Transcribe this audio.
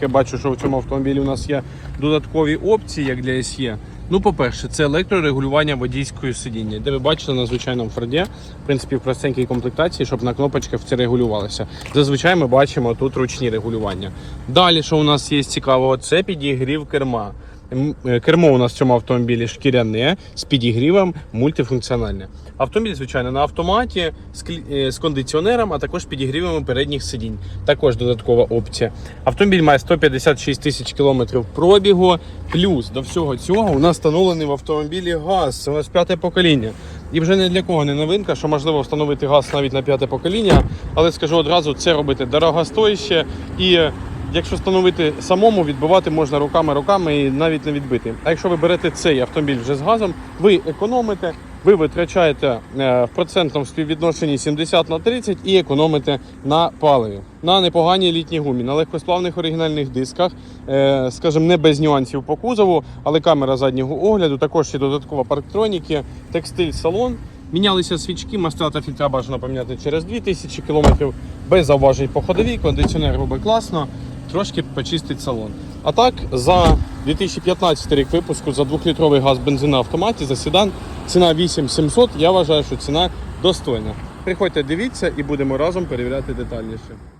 Я бачу, що в цьому автомобілі у нас є додаткові опції, як для SE. Ну, по-перше, це електрорегулювання водійської сидіння, де ви бачите на звичайному Форді, в принципі, в простенькій комплектації, щоб на кнопочках це регулювалося. Зазвичай ми бачимо тут ручні регулювання. Далі, що у нас є цікавого, це підігрів керма. Е, Кермо у нас в цьому автомобілі шкіряне з підігрівом мультифункціональне. Автомобіль, звичайно, на автоматі з, е, кондиціонером, а також підігрівами передніх сидінь. Також додаткова опція. Автомобіль має 156 тисяч кілометрів пробігу. Плюс до всього цього у нас встановлений в автомобілі газ. Це у нас п'яте покоління. І вже не для кого не новинка, що можливо встановити газ навіть на п'яте покоління. Але скажу одразу, це робити дорогостояще і. Якщо встановити самому, відбивати можна руками руками і навіть не відбити. А якщо ви берете цей автомобіль вже з газом, ви економите, ви витрачаєте е, в процентному співвідношенні 70 на 30 і економите на паливі. На непоганій літній гумі, на легкосплавних оригінальних дисках, е, скажімо, не без нюансів по кузову, але камера заднього огляду, також є додаткова парктроніки, текстиль салон. Мінялися свічки, мастила та фільтра бажано поміняти через 2000 км, без зауважень по ходовій, кондиціонер робить класно, трошки почистить салон. А так, за 2015 рік випуску за 2-літровий газ бензин на автоматі за седан ціна 8700, я вважаю, що ціна достойна. Приходьте, дивіться і будемо разом перевіряти детальніше.